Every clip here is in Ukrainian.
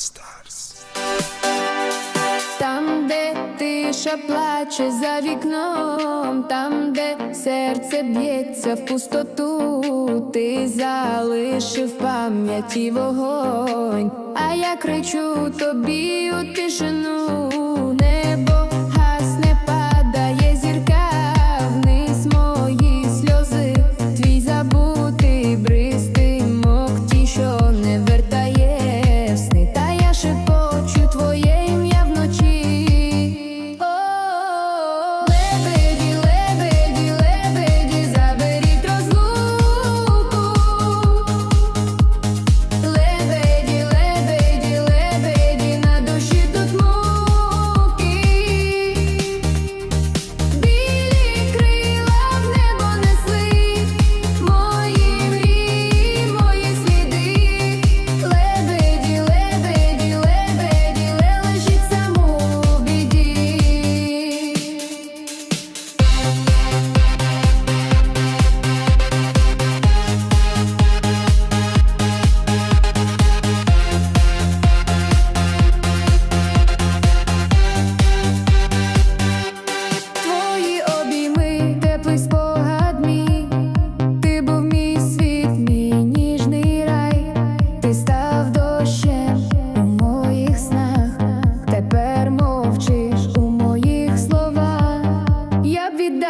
Stars. Там, де тиша плаче за вікном, там, де серце б'ється в пустоту, ти залишив пам'яті вогонь, а я кричу тобі у тишину.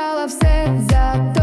віддала все за то.